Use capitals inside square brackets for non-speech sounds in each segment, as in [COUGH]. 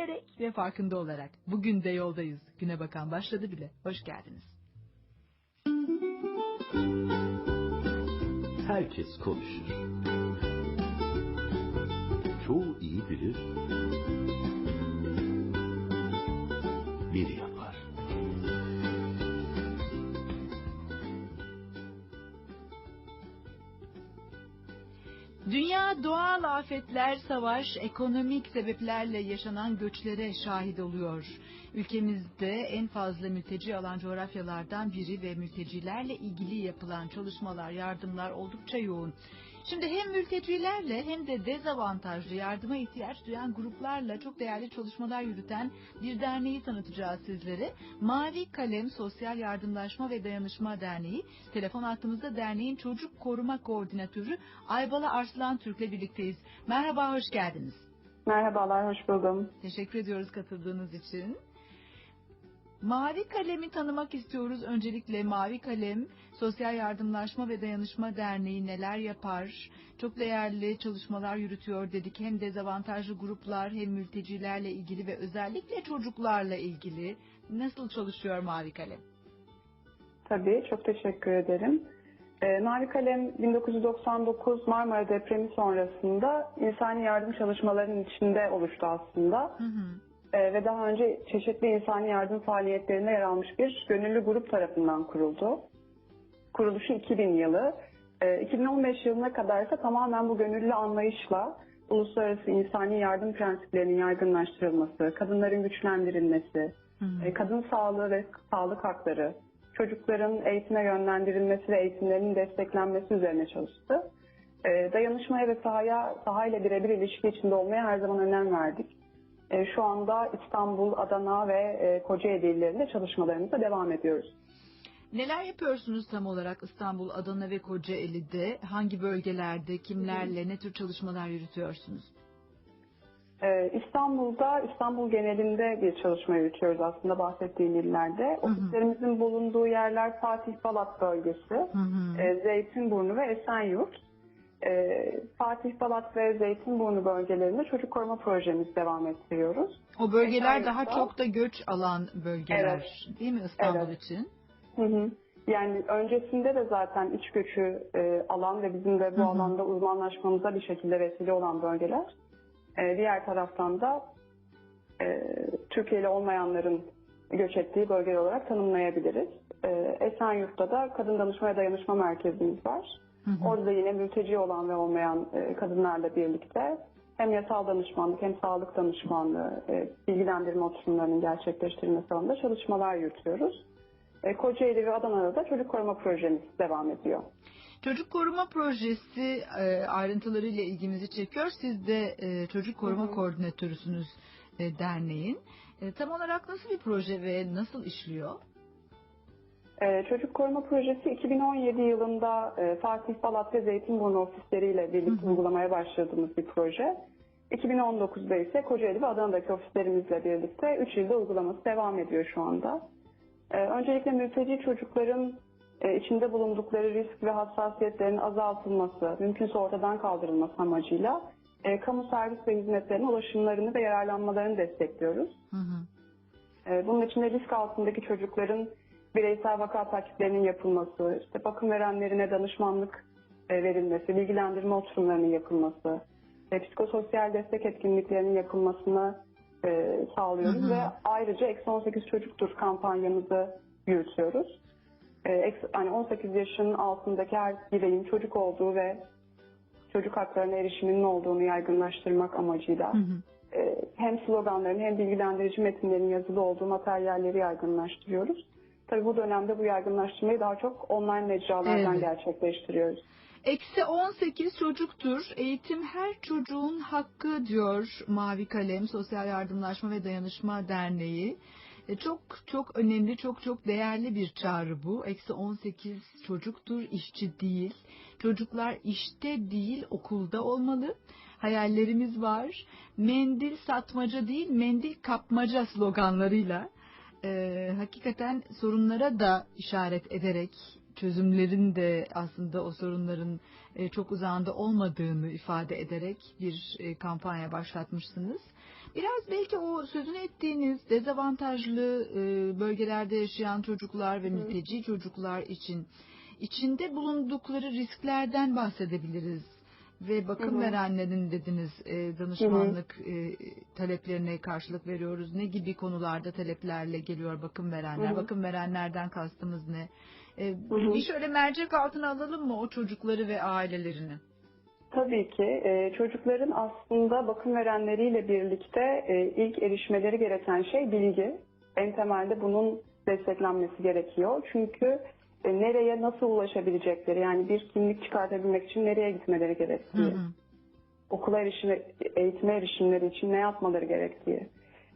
bilerek ve farkında olarak bugün de yoldayız. Güne bakan başladı bile. Hoş geldiniz. Herkes konuşur. Çoğu iyi bilir, biri Dünya doğal afetler, savaş, ekonomik sebeplerle yaşanan göçlere şahit oluyor. Ülkemizde en fazla mülteci alan coğrafyalardan biri ve mültecilerle ilgili yapılan çalışmalar, yardımlar oldukça yoğun. Şimdi hem mültecilerle hem de dezavantajlı yardıma ihtiyaç duyan gruplarla çok değerli çalışmalar yürüten bir derneği tanıtacağız sizlere. Mavi Kalem Sosyal Yardımlaşma ve Dayanışma Derneği. Telefon hattımızda derneğin çocuk koruma koordinatörü Aybala Arslan Türk'le birlikteyiz. Merhaba, hoş geldiniz. Merhabalar, hoş buldum. Teşekkür ediyoruz katıldığınız için. Mavi Kalem'i tanımak istiyoruz. Öncelikle Mavi Kalem Sosyal Yardımlaşma ve Dayanışma Derneği neler yapar? Çok değerli çalışmalar yürütüyor dedik. Hem dezavantajlı gruplar hem mültecilerle ilgili ve özellikle çocuklarla ilgili. Nasıl çalışıyor Mavi Kalem? Tabii, çok teşekkür ederim. Ee, Mavi Kalem 1999 Marmara depremi sonrasında insani yardım çalışmalarının içinde oluştu aslında. Hı hı. Ee, ve daha önce çeşitli insani yardım faaliyetlerinde yer almış bir gönüllü grup tarafından kuruldu. Kuruluşu 2000 yılı. Ee, 2015 yılına kadar ise tamamen bu gönüllü anlayışla uluslararası insani yardım prensiplerinin yaygınlaştırılması, kadınların güçlendirilmesi, e, kadın sağlığı ve sağlık hakları, çocukların eğitime yönlendirilmesi ve eğitimlerinin desteklenmesi üzerine çalıştı. E, Dayanışmaya ve sahaya, sahayla birebir ilişki içinde olmaya her zaman önem verdik. E, Şu anda İstanbul, Adana ve e, Kocaeli illerinde çalışmalarımıza devam ediyoruz. Neler yapıyorsunuz tam olarak İstanbul, Adana ve Kocaeli'de? Hangi bölgelerde, kimlerle, ne tür çalışmalar yürütüyorsunuz? Ee, İstanbul'da, İstanbul genelinde bir çalışma yürütüyoruz aslında bahsettiğim illerde. Ofislerimizin bulunduğu yerler Fatih Balat bölgesi, Hı hı. e, Zeytinburnu ve Esenyurt. E, Fatih Balat ve Zeytinburnu bölgelerinde çocuk koruma projemizi devam ettiriyoruz. O bölgeler Esenyurt'ta- daha çok da göç alan bölgeler değil mi İstanbul Evet. için? Hı hı. Yani öncesinde de zaten iç göçü e, alan ve bizim de bu Hı hı. alanda uzmanlaşmamıza bir şekilde vesile olan bölgeler. E, diğer taraftan da e, Türkiye'li olmayanların göç ettiği bölge olarak tanımlayabiliriz. E, Esenyurt'ta da Kadın Danışma ve Dayanışma Merkezimiz var. Hı hı. Orada yine mülteci olan ve olmayan e, kadınlarla birlikte hem yasal danışmanlık hem sağlık danışmanlığı, e, bilgilendirme oturumlarının gerçekleştirilmesi alanında çalışmalar yürütüyoruz. E, Kocaeli ve Adana'da da çocuk koruma projemiz devam ediyor. Çocuk koruma projesi e, ayrıntılarıyla ilgimizi çekiyor. Siz de e, çocuk koruma Hı hı. koordinatörüsünüz e, derneğin. E, tam olarak nasıl bir proje ve nasıl işliyor? E, Çocuk Koruma Projesi 2017 yılında e, Fatih Balat ve Zeytinburnu ofisleriyle birlikte uygulamaya başladığımız bir proje. 2019'da ise Kocaeli ve Adana'daki ofislerimizle birlikte 3 yılda uygulaması devam ediyor şu anda. E, öncelikle mülteci çocukların e, içinde bulundukları risk ve hassasiyetlerin azaltılması, mümkünse ortadan kaldırılması amacıyla e, kamu servis ve hizmetlerine ulaşımlarını ve yararlanmalarını destekliyoruz. Hı hı. Ee, Bunun içinde risk altındaki çocukların bireysel vaka takiplerinin yapılması, işte bakım verenlerine danışmanlık e, verilmesi, bilgilendirme oturumlarının yapılması, e, psikososyal destek etkinliklerinin yapılmasını e, sağlıyoruz Hı hı. ve ayrıca Eksi 18 Çocuktur kampanyamızı yürütüyoruz. E, hani 18 yaşın altındaki her bireyin çocuk olduğu ve çocuk haklarına erişiminin olduğunu yaygınlaştırmak amacıyla Hı hı. e, hem sloganların hem bilgilendirici metinlerin yazılı olduğu materyalleri yaygınlaştırıyoruz. Tabii bu dönemde bu yaygınlaştırmayı daha çok online mecralardan Evet. gerçekleştiriyoruz. Eksi 18 çocuktur. Eğitim her çocuğun hakkı diyor Mavi Kalem Sosyal Yardımlaşma ve Dayanışma Derneği. E, Çok çok önemli, çok çok değerli bir çağrı bu. Eksi 18 çocuktur, işçi değil. Çocuklar işte değil, okulda olmalı. Hayallerimiz var. Mendil satmaca değil, mendil kapmaca sloganlarıyla e, hakikaten sorunlara da işaret ederek çözümlerin de aslında o sorunların e, çok uzağında olmadığını ifade ederek bir e, kampanya başlatmışsınız. Biraz belki o sözünü ettiğiniz dezavantajlı e, bölgelerde yaşayan çocuklar ve mülteci çocuklar için içinde bulundukları risklerden bahsedebiliriz. Ve bakım Hı hı. verenlerin dediniz e, danışmanlık e, taleplerine karşılık veriyoruz. Ne gibi konularda taleplerle geliyor bakım verenler? Hı hı. Bakım verenlerden kastımız ne? E, bir şöyle mercek altına alalım mı o çocukları ve ailelerini? Tabii ki e, çocukların aslında bakım verenleriyle birlikte e, ilk erişmeleri gereken şey bilgi. En temelde bunun desteklenmesi gerekiyor. Çünkü nereye nasıl ulaşabilecekleri yani bir kimlik çıkartabilmek için nereye gitmeleri Hı gerektiği, hı. okula erişime, eğitime erişimleri için ne yapmaları gerektiği,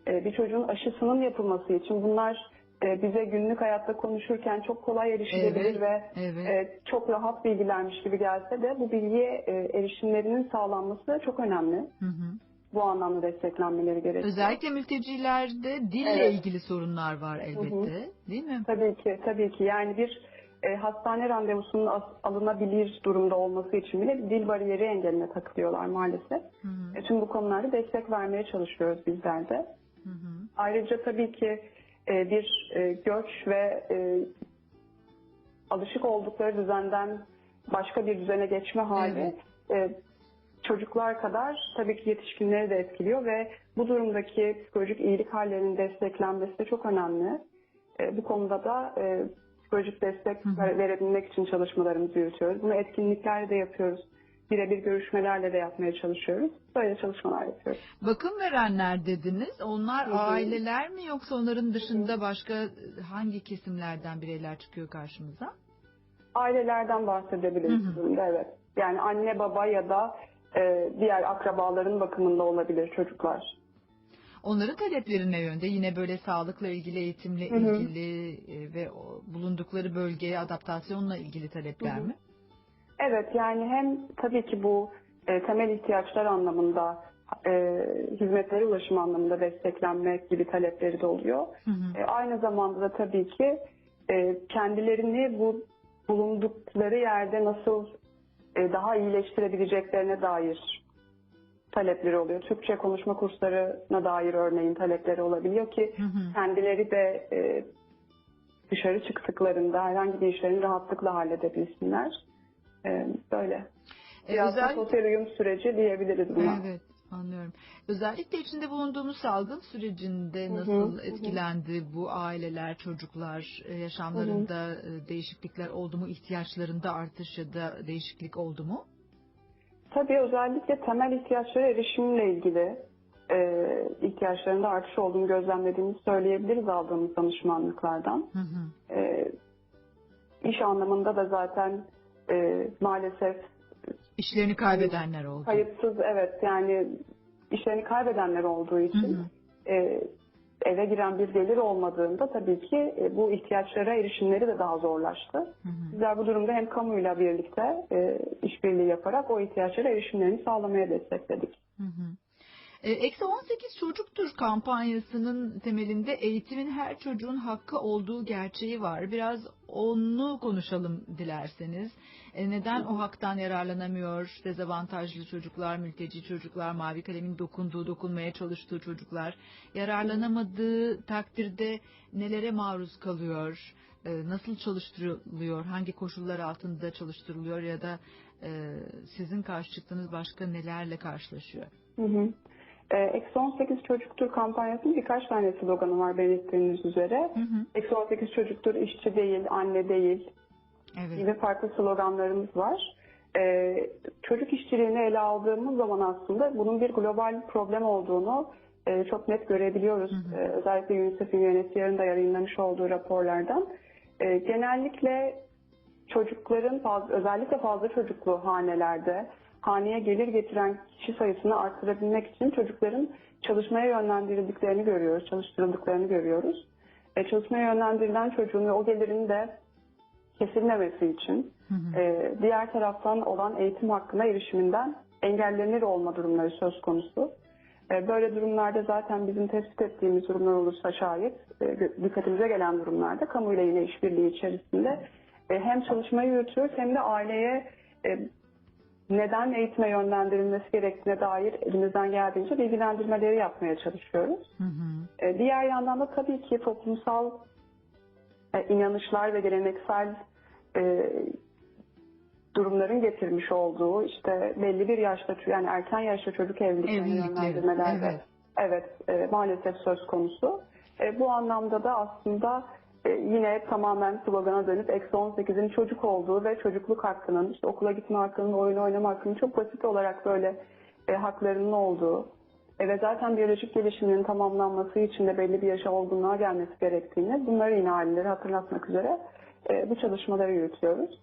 e, bir çocuğun aşısının yapılması için bunlar e, bize günlük hayatta konuşurken çok kolay erişilebilir Evet, ve evet. e, çok rahat bilgilermiş gibi gelse de bu bilgiye e, erişimlerinin sağlanması çok önemli. Hı hı. Bu anlamda desteklenmeleri gerekiyor. Özellikle mültecilerde dille Evet. ilgili sorunlar var elbette, değil mi? Tabii ki, tabii ki. Yani bir e, hastane randevusunun alınabilir durumda olması için bile dil bariyeri engeline takılıyorlar maalesef. Hı hı. E, tüm bu konularda destek vermeye çalışıyoruz bizler de. Hı hı. Ayrıca tabii ki e, bir e, göç ve e, alışık oldukları düzenden başka bir düzene geçme hali e, çocuklar kadar tabii ki yetişkinleri de etkiliyor ve bu durumdaki psikolojik iyilik hallerinin desteklenmesi de çok önemli. E, bu konuda da e, psikolojik destek verebilmek için çalışmalarımızı yürütüyoruz. Bunu etkinliklerle de yapıyoruz. Birebir görüşmelerle de yapmaya çalışıyoruz. Böyle çalışmalar yapıyoruz. Bakım verenler dediniz. Onlar Hı hı. aileler mi yoksa onların dışında başka hangi kesimlerden bireyler çıkıyor karşımıza? Ailelerden bahsedebiliriz Hı hı. bunda, evet. Yani anne baba ya da e, diğer akrabaların bakımında olabilir çocuklar. Onların talepleri ne yönde? Yine böyle sağlıkla ilgili, eğitimle Hı hı. ilgili e, ve bulundukları bölgeye adaptasyonla ilgili talepler Hı hı. mi? Evet yani hem tabii ki bu e, temel ihtiyaçlar anlamında e, hizmetlere ulaşım anlamında desteklenmek gibi talepleri de oluyor. Hı hı. E, aynı zamanda da tabii ki e, kendilerini bu bulundukları yerde nasıl e, daha iyileştirebileceklerine dair talepleri oluyor. Türkçe konuşma kurslarına dair örneğin talepleri olabiliyor ki Hı hı. kendileri de e, dışarı çıktıklarında herhangi bir işlerini rahatlıkla halledebilsinler. E, böyle. E, Biraz da özel- sosyal uyum süreci diyebiliriz buna. Evet, anlıyorum. Özellikle içinde bulunduğumuz salgın sürecinde Hı hı, nasıl hı hı. etkilendi bu aileler, çocuklar, e, yaşamlarında e, değişiklikler oldu mu, ihtiyaçlarında artış ya da değişiklik oldu mu? Tabii özellikle temel ihtiyaçlara erişimle ilgili e, ihtiyaçlarında artış olduğunu gözlemlediğimizi söyleyebiliriz aldığımız danışmanlıklardan. Hı hı. E, iş anlamında da zaten e, maalesef İşlerini kaybedenler oldu. kayıtsız evet yani işlerini kaybedenler olduğu Hı için hı. e, eve giren bir gelir olmadığında tabii ki e, bu ihtiyaçlara erişimleri de daha zorlaştı. Hı hı. Bizler bu durumda hem kamuyla birlikte e, işbirliği yaparak o ihtiyaçlara erişimlerini sağlamaya destekledik. Hı hı. E, Eksi 18 çocuktur kampanyasının temelinde eğitimin her çocuğun hakkı olduğu gerçeği var. Biraz onu konuşalım dilerseniz. E, neden o haktan yararlanamıyor dezavantajlı çocuklar, mülteci çocuklar, mavi kalemin dokunduğu, dokunmaya çalıştığı çocuklar yararlanamadığı takdirde nelere maruz kalıyor? E, nasıl çalıştırılıyor? Hangi koşullar altında çalıştırılıyor ya da sizin karşı çıktığınız başka nelerle karşılaşıyor? Hı hı. E, Eksi 18 çocuktur kampanyasının birkaç tane sloganı var belirttiğiniz üzere. Eksi 18 çocuktur işçi değil, anne değil Evet. gibi farklı sloganlarımız var. E, çocuk işçiliğini ele aldığımız zaman aslında bunun bir global problem olduğunu e, çok net görebiliyoruz. Hı hı. E, özellikle UNICEF'in UNHCR'ın da yayınlamış olduğu raporlardan. E, genellikle çocukların fazla, özellikle fazla çocuklu hanelerde haneye gelir getiren kişi sayısını arttırabilmek için çocukların çalışmaya yönlendirildiklerini görüyoruz, çalıştırıldıklarını görüyoruz. E, çalışmaya yönlendirilen çocuğun ve o gelirin de kesilmemesi için Hı hı. e, diğer taraftan olan eğitim hakkına erişiminden engellenir olma durumları söz konusu. E, böyle durumlarda zaten bizim tespit ettiğimiz durumlar olursa şayet e, dikkatimize gelen durumlarda kamuyla yine işbirliği içerisinde e, hem çalışmayı yürütüyoruz hem de aileye e, neden eğitime yönlendirilmesi gerektiğine dair elimizden geldiğince bilgilendirmeleri yapmaya çalışıyoruz. Hı hı. E, Diğer yandan da tabii ki toplumsal e, inanışlar ve geleneksel e, durumların getirmiş olduğu işte belli bir yaşta yani erken yaşta çocuk evliliklerine Evlilikleri, yönlendirmeler evet. evet e, maalesef söz konusu. E, bu anlamda da aslında e, yine tamamen slogana dönüp eksi 18'in çocuk olduğu ve çocukluk hakkının, işte okula gitme hakkının, oyun oynama hakkının çok basit olarak böyle e, haklarının olduğu e, ve zaten biyolojik gelişiminin tamamlanması için de belli bir yaşa olgunluğa gelmesi gerektiğini bunları yine aileleri hatırlatmak üzere e, bu çalışmaları yürütüyoruz.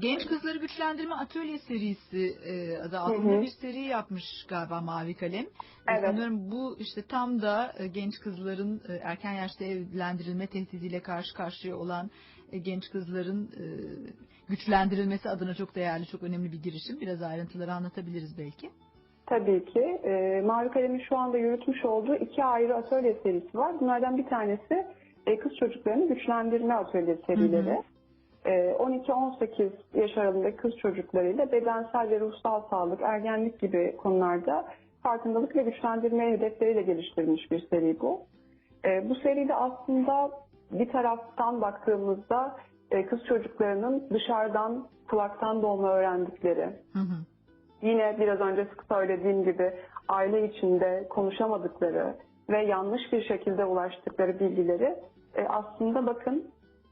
Genç Kızları Güçlendirme Atölye serisi e, adı altında Hı hı. bir seri yapmış galiba Mavi Kalem. E, Evet. Sanıyorum bu işte tam da e, genç kızların e, erken yaşta evlendirilme tehdidiyle karşı karşıya olan e, genç kızların e, güçlendirilmesi adına çok değerli, çok önemli bir girişim. Biraz ayrıntıları anlatabiliriz belki. Tabii ki. E, Mavi Kalem'in şu anda yürütmüş olduğu iki ayrı atölye serisi var. Bunlardan bir tanesi e, kız çocuklarını güçlendirme atölye serileri. Hı hı. E, 12-18 yaş aralığındaki kız çocuklarıyla bedensel ve ruhsal sağlık, ergenlik gibi konularda farkındalık ve güçlendirme hedefleriyle geliştirilmiş bir seri bu. E, bu seride aslında bir taraftan baktığımızda e, kız çocuklarının dışarıdan kulaktan dolma öğrendikleri, Hı hı. yine biraz önce sık söylediğim gibi aile içinde konuşamadıkları ve yanlış bir şekilde ulaştıkları bilgileri e, aslında bakın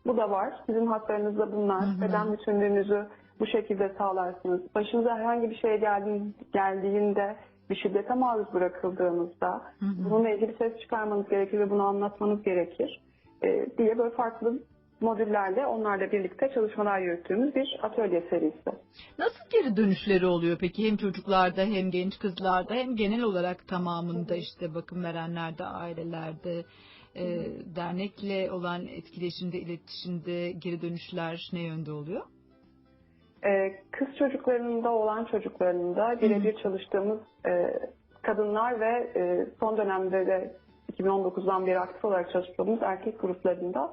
bu da var. Sizin haklarınızda bunlar. Hı hı. Beden bütünlüğünüzü bu şekilde sağlarsınız. Başınıza herhangi bir şey geldi- geldiğinde bir şiddete maruz bırakıldığınızda Hı hı. bununla ilgili ses çıkarmanız gerekir ve bunu anlatmanız gerekir e, diye böyle farklı modüllerle onlarla birlikte çalışmalar yürüttüğümüz bir atölye serisi. Nasıl geri dönüşleri oluyor peki hem çocuklarda hem genç kızlarda hem genel olarak tamamında işte bakım verenlerde, ailelerde, e, dernekle olan etkileşimde, iletişimde geri dönüşler ne yönde oluyor? Kız çocuklarında olan çocuklarında birebir çalıştığımız kadınlar ve son dönemde de 2019'dan beri aktif olarak çalıştığımız erkek gruplarında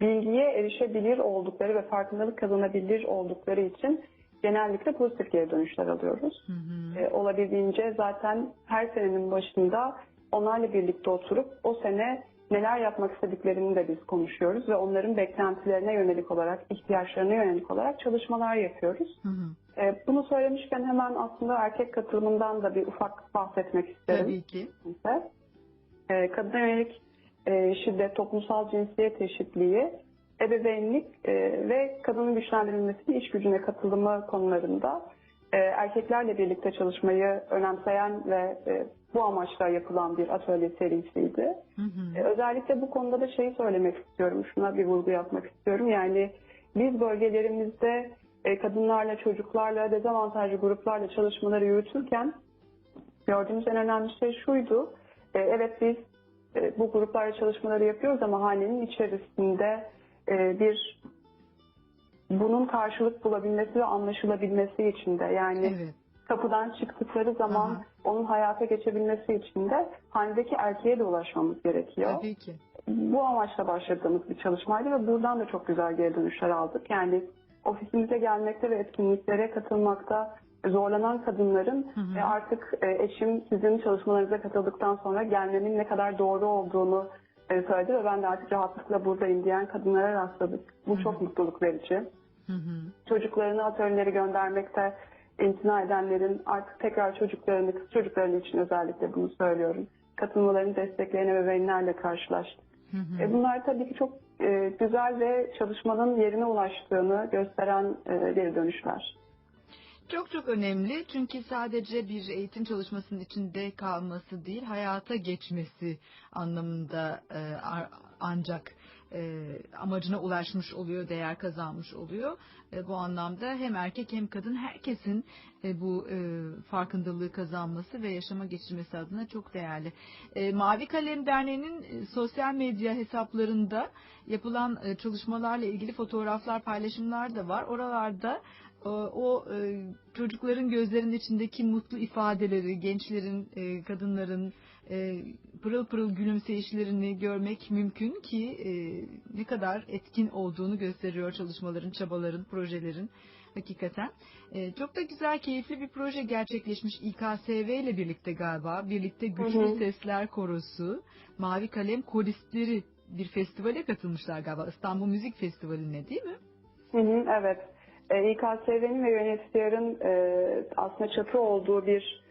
bilgiye erişebilir oldukları ve farkındalık kazanabilir oldukları için genellikle pozitif geri dönüşler alıyoruz. Hı hı. E, olabildiğince zaten her senenin başında onlarla birlikte oturup o sene neler yapmak istediklerini de biz konuşuyoruz ve onların beklentilerine yönelik olarak, ihtiyaçlarına yönelik olarak çalışmalar yapıyoruz. Hı hı. E, bunu söylemişken hemen aslında erkek katılımından da bir ufak bahsetmek isterim Tabii ki. E, kadına yönelik e, şiddet, toplumsal cinsiyet eşitliği, ebeveynlik e, ve kadının güçlendirilmesinin iş gücüne katılımı konularında e, erkeklerle birlikte çalışmayı önemseyen ve e, bu amaçla yapılan bir atölye serisiydi. Hı hı. E, Özellikle bu konuda da şeyi söylemek istiyorum, şuna bir vurgu yapmak istiyorum. Yani biz bölgelerimizde e, kadınlarla, çocuklarla, dezavantajlı gruplarla çalışmaları yürütürken gördüğümüz en önemli şey şuydu. E, Evet biz e, bu gruplarla çalışmaları yapıyoruz ama hanenin içerisinde e, bir bunun karşılık bulabilmesi ve anlaşılabilmesi için de yani Evet. kapıdan çıktıkları zaman Aha. onun hayata geçebilmesi için de hanedeki erkeğe de ulaşmamız gerekiyor. Tabii ki. Bu amaçla başladığımız bir çalışmaydı ve buradan da çok güzel geri dönüşler aldık. Yani ofisimize gelmekte ve etkinliklere katılmakta zorlanan kadınların Hı hı. e, artık e, eşim sizin çalışmalarınıza katıldıktan sonra gelmemin ne kadar doğru olduğunu e, söyledi ve ben de artık rahatlıkla buradayım diyen kadınlara rastladık. Bu çok mutluluk verici Hı hı. çocuklarını atölyelere göndermekte imtina edenlerin artık tekrar çocuklarını, kız çocuklarını için özellikle bunu söylüyorum. Katılmalarını destekleyen ebeveynlerle karşılaştık. Hı hı. E bunlar tabii ki çok e, güzel ve çalışmanın yerine ulaştığını gösteren e, geri dönüşler. Çok çok önemli çünkü sadece bir eğitim çalışmasının içinde kalması değil hayata geçmesi anlamında e, ancak e, amacına ulaşmış oluyor, değer kazanmış oluyor. E, bu anlamda hem erkek hem kadın herkesin e, bu e, farkındalığı kazanması ve yaşama geçirmesi adına çok değerli. E, Mavi Kalem Derneği'nin e, sosyal medya hesaplarında yapılan e, çalışmalarla ilgili fotoğraflar, paylaşımlar da var. Oralarda o, o e, çocukların gözlerinin içindeki mutlu ifadeleri, gençlerin, e, kadınların e, pırıl pırıl gülümseyişlerini görmek mümkün ki e, ne kadar etkin olduğunu gösteriyor çalışmaların, çabaların, projelerin. hakikaten. Ee, çok da güzel, keyifli bir proje gerçekleşmiş İKSV ile birlikte galiba. Birlikte Güçlü Hı hı. Sesler Korosu, Mavi Kalem Koristleri bir festivale katılmışlar galiba. İstanbul Müzik Festivali'ne değil mi? Hı hı, evet. E, İKSV'nin ve UNHCR'ın e, aslında çatı olduğu bir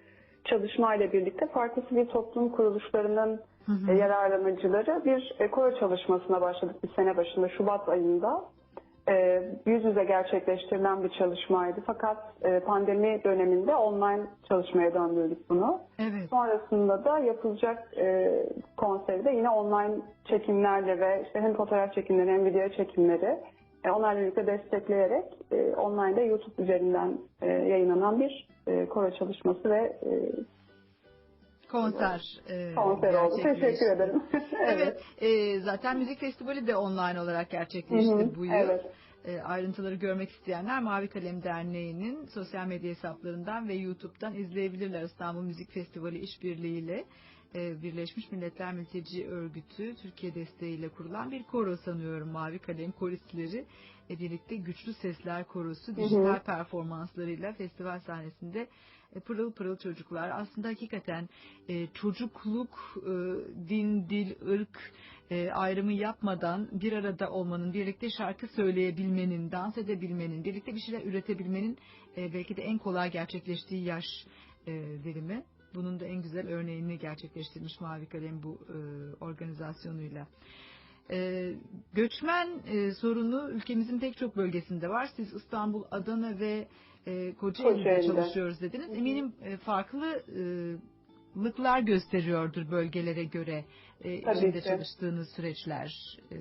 çalışmayla birlikte farklı sivil toplum kuruluşlarının Hı hı. e, yararlanıcıları bir e, koro çalışmasına başladık bir sene başında Şubat ayında. E, yüz yüze gerçekleştirilen bir çalışmaydı. Fakat pandemi döneminde online çalışmaya döndürdük bunu. Evet. Sonrasında da yapılacak konserde yine online çekimlerle ve işte hem fotoğraf çekimleri hem video çekimleri e, onlarla birlikte destekleyerek e, online'da YouTube üzerinden e, yayınlanan bir e, koro çalışması ve e, Konser. e, konser oldu. Teşekkür ederim. [LAUGHS] Evet, e, zaten müzik festivali de online olarak gerçekleşti Hı hı, bu yıl. evet. E, ayrıntıları görmek isteyenler Mavi Kalem Derneği'nin sosyal medya hesaplarından ve YouTube'dan izleyebilirler. İstanbul Müzik Festivali işbirliğiyle Birleşmiş Milletler Mülteci Örgütü Türkiye desteğiyle kurulan bir koro sanıyorum. Mavi Kalem koristleri e, birlikte Güçlü Sesler Korosu dijital performanslarıyla festival sahnesinde e, pırıl pırıl çocuklar. Aslında hakikaten e, çocukluk, e, din, dil, ırk e, ayrımı yapmadan bir arada olmanın, birlikte şarkı söyleyebilmenin, dans edebilmenin, birlikte bir şeyler üretebilmenin e, belki de en kolay gerçekleştiği yaş e, dilimi. Bunun da en güzel örneğini gerçekleştirmiş Mavi Kalem bu e, organizasyonuyla. E, göçmen e, sorunu ülkemizin pek çok bölgesinde var. Siz İstanbul, Adana ve e, Kocaeli'de Kocaeli'de. çalışıyoruz dediniz. Eminim e, farklı e, lıklar gösteriyordur bölgelere göre e, Tabii içinde ki. çalıştığınız süreçler e,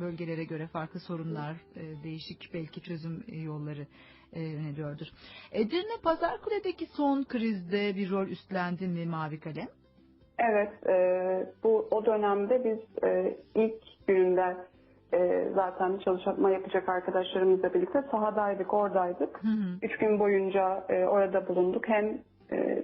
bölgelere göre farklı sorunlar e, değişik belki çözüm yolları e, öneriyordur. Edirne Pazarkule'deki son krizde bir rol üstlendi mi Mavi Kalem? Evet, e, bu o dönemde biz e, ilk gününde e, zaten çalışma yapacak arkadaşlarımızla birlikte sahadaydık, oradaydık. Hı hı. Üç gün boyunca e, orada bulunduk. Hem e,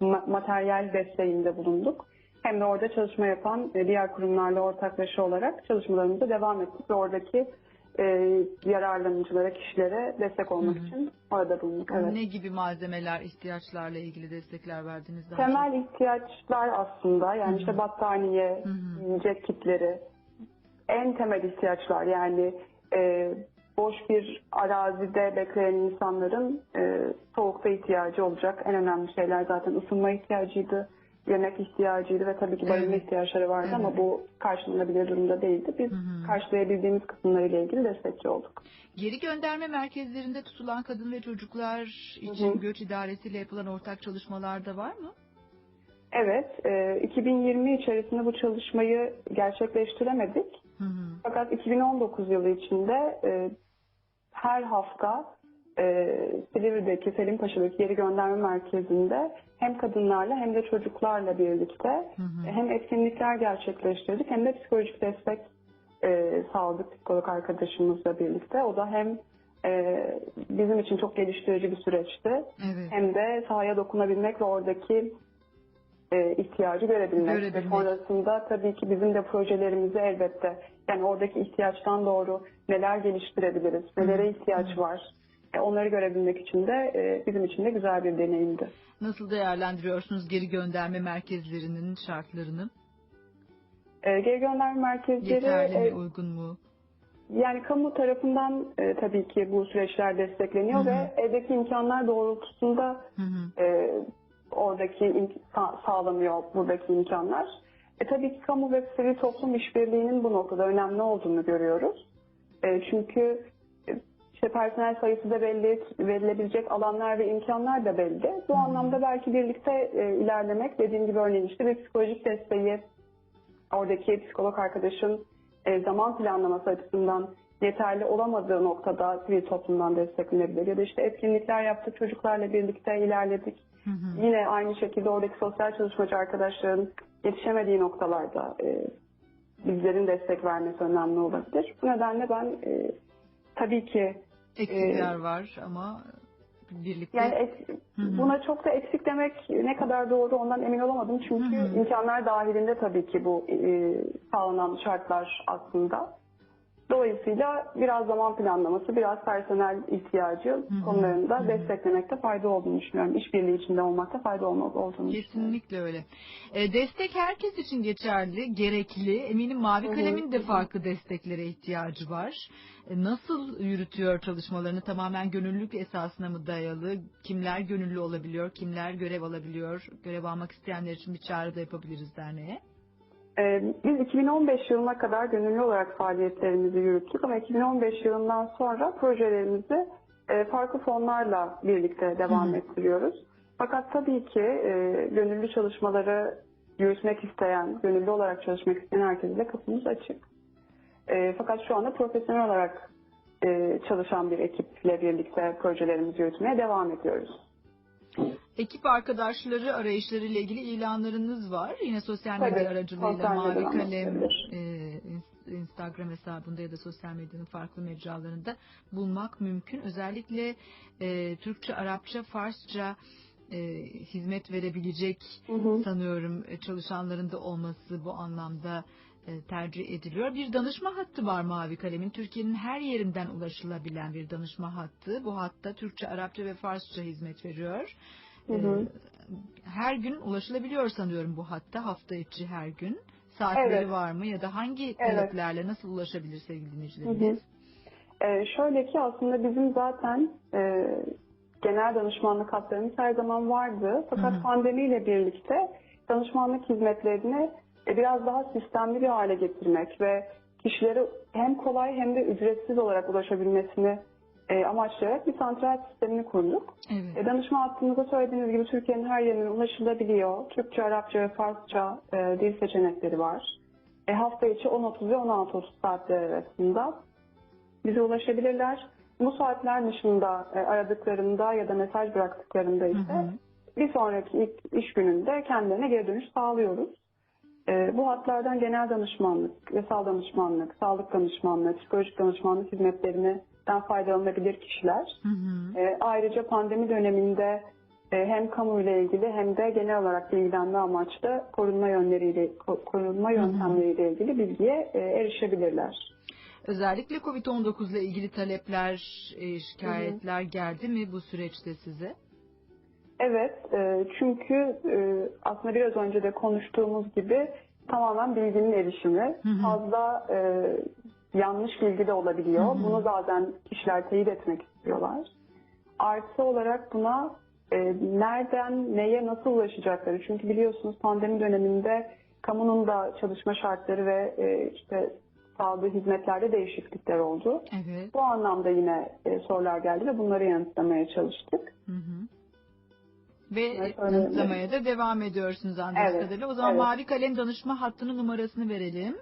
ma- materyal desteğinde bulunduk. Hem de orada çalışma yapan e, diğer kurumlarla ortaklaşa olarak çalışmalarımıza devam ettik ve oradaki e, yararlanıcılara, kişilere destek olmak Hı hı. için orada bulunduk. Evet. Ne gibi malzemeler, ihtiyaçlarla ilgili destekler verdiniz daha Temel ihtiyaçlar aslında yani Hı hı. işte battaniye, Hı hı. yiyecek kitleri en temel ihtiyaçlar yani e, boş bir arazide bekleyen insanların e, soğukta ihtiyacı olacak en önemli şeyler zaten ısınma ihtiyacıydı, yemek ihtiyacıydı ve tabii ki barınma Evet. ihtiyaçları vardı ama Evet. bu karşılanabilir durumda değildi. Biz Hı hı. karşılayabildiğimiz kısımlarıyla ilgili destekçi olduk. Geri gönderme merkezlerinde tutulan kadın ve çocuklar için Hı hı. göç idaresiyle yapılan ortak çalışmalarda var mı? Evet, e, 2020 içerisinde bu çalışmayı gerçekleştiremedik. Hı hı. Fakat 2019 yılı içinde e, her hafta e, Silivri'deki Selim Paşa'daki geri gönderme merkezinde hem kadınlarla hem de çocuklarla birlikte Hı hı. hem etkinlikler gerçekleştirdik hem de psikolojik destek e, sağladık psikolog arkadaşımızla birlikte. O da hem e, bizim için çok geliştirici bir süreçti Evet. hem de sahaya dokunabilmek ve oradaki e, ihtiyacı görebilmek. Ve Görebilmek. sonrasında tabii ki bizim de projelerimizi elbette yani oradaki ihtiyaçtan doğru neler geliştirebiliriz, nelere ihtiyaç var onları görebilmek için de e, bizim için de güzel bir deneyimdi. Nasıl değerlendiriyorsunuz geri gönderme merkezlerinin şartlarını? E, geri gönderme merkezleri Yeterli e, mi, uygun mu? yani kamu tarafından e, tabii ki bu süreçler destekleniyor Hı hı. ve evdeki imkanlar doğrultusunda Hı hı. e, oradaki im- sa- sağlanıyor buradaki imkanlar. E, tabii ki kamu ve sivil toplum işbirliğinin bu noktada önemli olduğunu görüyoruz. E, çünkü e, işte personel sayısı da belli, verilebilecek alanlar ve imkanlar da belli. Bu anlamda belki birlikte e, ilerlemek, dediğim gibi örneğin işte bir psikolojik desteği oradaki psikolog arkadaşın e, zaman planlaması açısından yeterli olamadığı noktada sivil toplumdan desteklenebilir. Ya da işte etkinlikler yaptık, çocuklarla birlikte ilerledik. Hı hı. Yine aynı şekilde oradaki sosyal çalışmacı arkadaşların yetişemediği noktalarda e, bizlerin destek vermesi önemli olabilir. Bu nedenle ben e, tabii ki Eksikler var ama birlikte yani ek- buna çok da eksik demek ne kadar doğru ondan emin olamadım. Çünkü Hı hı. imkanlar dahilinde tabii ki bu e, sağlanan şartlar aslında. Dolayısıyla biraz zaman planlaması, biraz personel ihtiyacı hı, konularında hı hı. desteklemekte fayda olduğunu düşünüyorum. İşbirliği içinde olmakta fayda olma- olduğunu. Kesinlikle öyle. E, destek herkes için geçerli, gerekli. Eminim Mavi Hı hı, Kalem'in de farklı desteklere ihtiyacı var. E, nasıl yürütüyor çalışmalarını? Tamamen gönüllülük esasına mı dayalı? Kimler gönüllü olabiliyor? Kimler görev alabiliyor? Görev almak isteyenler için bir çağrı da yapabiliriz derneğe. Ee, Biz 2015 yılına kadar gönüllü olarak faaliyetlerimizi yürüttük ama 2015 yılından sonra projelerimizi e, farklı fonlarla birlikte devam Hı ettiriyoruz. Fakat tabii ki e, gönüllü çalışmaları yürütmek isteyen, gönüllü olarak çalışmak isteyen herkese kapımız açık. E, Fakat şu anda profesyonel olarak çalışan bir ekiple birlikte projelerimizi yürütmeye devam ediyoruz. Ekip arkadaşları arayışlarıyla ilgili ilanlarınız var. Yine sosyal medya Tabii, aracılığıyla sosyal Mavi medyadan Kalem e, ins- Instagram hesabında ya da sosyal medyanın farklı mecralarında bulmak mümkün. Özellikle e, Türkçe, Arapça, Farsça e, hizmet verebilecek Hı hı. sanıyorum e, çalışanların da olması bu anlamda e, tercih ediliyor. Bir danışma hattı var Mavi Kalem'in. Türkiye'nin her yerinden ulaşılabilen bir danışma hattı. Bu hatta Türkçe, Arapça ve Farsça hizmet veriyor. Hı hı. Her gün ulaşılabiliyor sanıyorum bu hatta hafta içi her gün. Saatleri Evet. var mı ya da hangi Evet. taleplerle nasıl ulaşabilir sevgili dinleyicilerimiz? Ee, şöyle ki aslında bizim zaten e, genel danışmanlık hatlarımız her zaman vardı. Fakat Hı hı. pandemiyle birlikte danışmanlık hizmetlerini e, biraz daha sistemli bir hale getirmek ve kişilere hem kolay hem de ücretsiz olarak ulaşabilmesini e, amaçlayarak bir santral sistemini kurduk. Evet. E, danışma hattımızda söylediğiniz gibi Türkiye'nin her yerine ulaşılabiliyor. Türkçe, Arapça ve Farsça e, dil seçenekleri var. E, hafta içi 10.30 ve 16.30 saatleri arasında bize ulaşabilirler. Bu saatler dışında e, aradıklarında ya da mesaj bıraktıklarında Hı ise hı. bir sonraki ilk iş gününde kendilerine geri dönüş sağlıyoruz. E, bu hatlardan genel danışmanlık, yasal danışmanlık, sağlık danışmanlığı, psikolojik danışmanlık hizmetlerinden faydalanabilir kişiler. Hı hı. E, ayrıca pandemi döneminde e, hem kamu ile ilgili hem de genel olarak bilgilenme amaçlı korunma yönleriyle ko- korunma hı. yöntemleriyle ilgili bilgiye e, erişebilirler. Özellikle Covid-19 ile ilgili talepler, e, şikayetler geldi mi bu süreçte size? Evet, e, çünkü e, aslında biraz önce de konuştuğumuz gibi tamamen bilginin erişimi Hı hı. fazla e, yanlış bilgi de olabiliyor. Hı hı. Bunu bazen kişiler teyit etmek istiyorlar. Artı olarak buna e, nereden neye nasıl ulaşacakları. Çünkü biliyorsunuz pandemi döneminde kamunun da çalışma şartları ve e, işte sağladığı hizmetlerde değişiklikler oldu. Evet. Bu anlamda yine e, sorular geldi ve bunları yanıtlamaya çalıştık. Hı hı. Ve Evet, öyle. yanıtlamaya da devam ediyorsunuz anladığım Evet, kadarıyla. O zaman evet. Mavi Kalem danışma hattının numarasını verelim.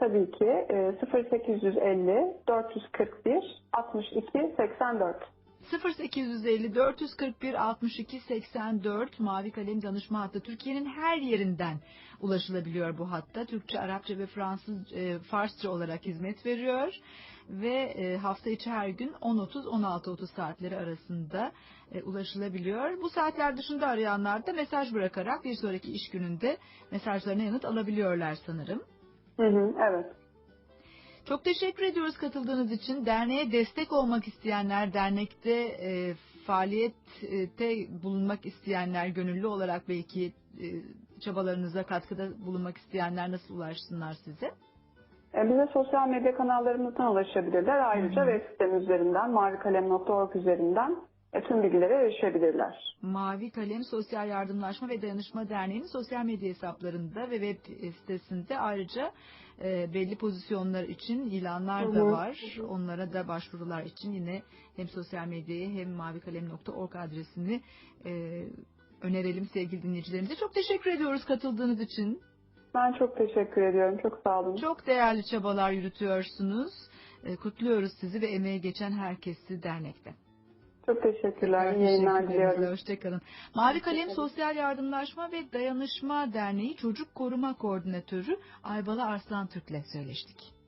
Tabii ki e, 0850 441 62 84. 0850 441 62 84 Mavi Kalem danışma hattı Türkiye'nin her yerinden ulaşılabiliyor bu hatta. Türkçe, Arapça ve Fransız, e, Farsça olarak hizmet veriyor ve e, hafta içi her gün 10.30-16.30 saatleri arasında e, ulaşılabiliyor. Bu saatler dışında arayanlar da mesaj bırakarak bir sonraki iş gününde mesajlarına yanıt alabiliyorlar sanırım. Hı hı, evet. Çok teşekkür ediyoruz katıldığınız için. Derneğe destek olmak isteyenler, dernekte e, faaliyette bulunmak isteyenler, gönüllü olarak belki e, çabalarınıza katkıda bulunmak isteyenler nasıl ulaşsınlar size? E, bize sosyal medya kanallarımızdan ulaşabilirler. Ayrıca Hı hı. web sitemiz üzerinden, mavikalem.org üzerinden tüm bilgilere erişebilirler. Mavi Kalem Sosyal Yardımlaşma ve Dayanışma Derneği'nin sosyal medya hesaplarında ve web sitesinde ayrıca e, belli pozisyonlar için ilanlar Hı da hı, var. Onlara da başvurular için yine hem sosyal medyayı hem mavikalem.org adresini e, önerelim sevgili dinleyicilerimize. Çok teşekkür ediyoruz katıldığınız için. Ben çok teşekkür ediyorum. Çok sağ olun. Çok değerli çabalar yürütüyorsunuz. E, kutluyoruz sizi ve emeği geçen herkesi dernekte. Çok teşekkürler. İyi yayınlar diliyorum. Hoşçakalın. Mavi Kalem. Sosyal Yardımlaşma ve Dayanışma Derneği Çocuk Koruma Koordinatörü Aybala Arslan Türk'le söyleştik.